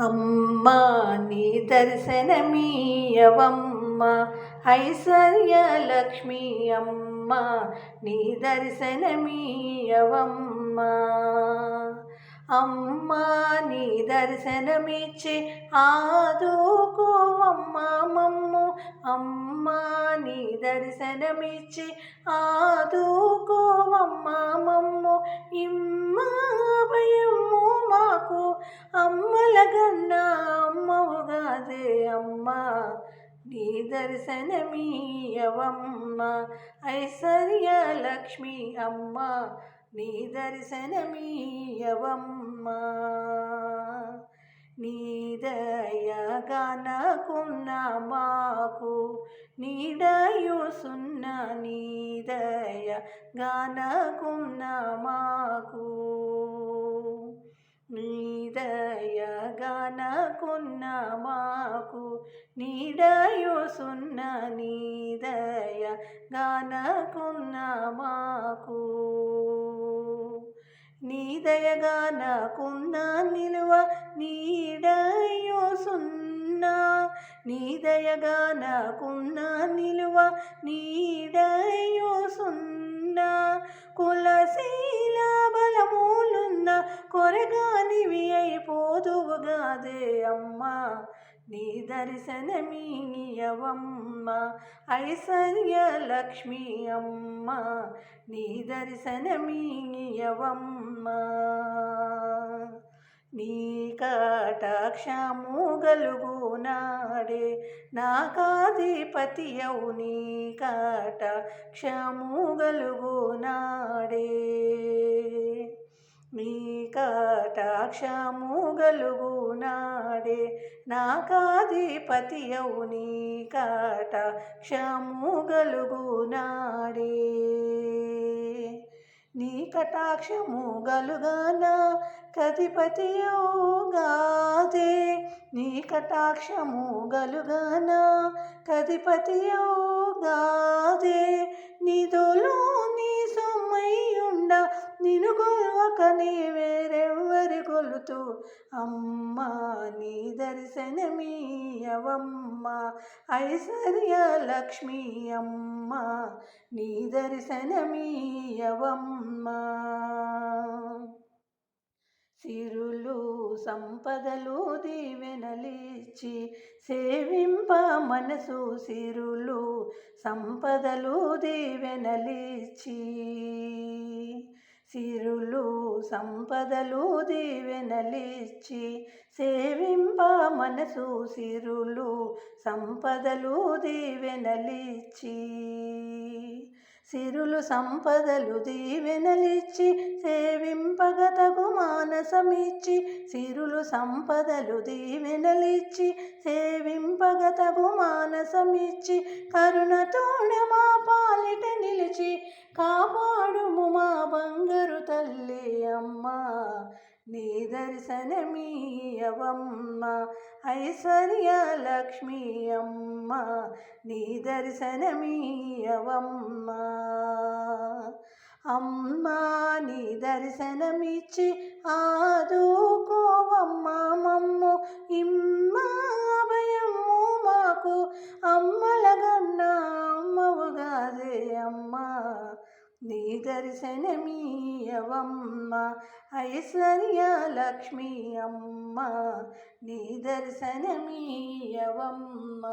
అమ్మా నీ దర్శనమీయవమ్మ. ఐశ్వర్యలక్ష్మి అమ్మ నీ దర్శనమీయవమ్మ. అమ్మా నీ దర్శనమిచ్చి ఆదుకోవమ్మ మమ్ము. అమ్మా నీ దర్శనమిచ్చి ఆదుకోవమ్మ మమ్ము. ఇమ్మా భయము మాకు అమ్మలగన్నా అమ్మవుగాదే అమ్మ. నీ దర్శనమీయవమ్మ. ఐశ్వర్య లక్ష్మి అమ్మ. నీ దర్శనమీయవమ్మ. నీదయగానకున్న మాకు నీడయు సున్న నీదయ గానకున్న మాకు నీదయగానకున్న మాకు నీడయు సున్న నీదయ గానకున్న మాకు దయగా నాకున్న నిలువ నీడయో సున్నా. నీ దయగా నాకున్న నిలువ నీడయో సున్నా. కులశీల బలమూలున్న కొరగానివి అయిపోదువుగాదే అమ్మా. నీ దర్శనమీయవమ్మ ఐశ్వర్య లక్ష్మి అమ్మ. నీ దర్శనమీయవమ్మ నీ కటాక్షము గలుగునాడే నాకాధిపతియవు నీ కటాక్షము గలుగునాడే నీ కటాక్షము గలుగు గలుగునాడే నాకాధిపతియవు నీ కటాక్షము గలుగునాడే నీ కటాక్షము గలుగానా కధిపతియోగాదే నీ కటాక్షము గలుగానా కధిపతియోగాదే నిధులు నీ సొమ్మయ్యుండ నిను గొల్వక నీవే కొలుతూ అమ్మా నీ దర్శనమీయవమ్మ ఐశ్వర్య లక్ష్మి అమ్మ నీ దర్శనమీయవమ్మ సిరులు సంపదలు దీవెనలిచ్చి సేవింప మనసు సిరులు సంపదలు దీవెనలిచ్చి సిరులు సంపదలు దీవెనలిచ్చి సేవింప మనసు సిరులు సంపదలు దీవెనలిచ్చి. సిరులు సంపదలు దీవెనలిచ్చి సేవింపగతగు మానసమిచ్చి సిరులు సంపదలు దీవెనలిచ్చి సేవింపగతగు మానసమిచ్చి కరుణతోడ మా పాలిట నిలిచి కాపాడుము మా బంగారు తల్లి అమ్మ. నీ దర్శనమీయవమ్మ ఐశ్వర్య లక్ష్మి అమ్మ. నీ దర్శనమీయవమ్మ అమ్మ నీ దర్శనమిచ్చి ఆదుకోవమ్మ మమ్ము. ఇమ్మ భయము మాకు. అమ్మలగన్న అమ్మవుగాదే అమ్మా. నీ దర్శనమీయవమ్మ ఐశ్వర్య లక్ష్మీ అమ్మ నీ దర్శనమీయవమ్మ.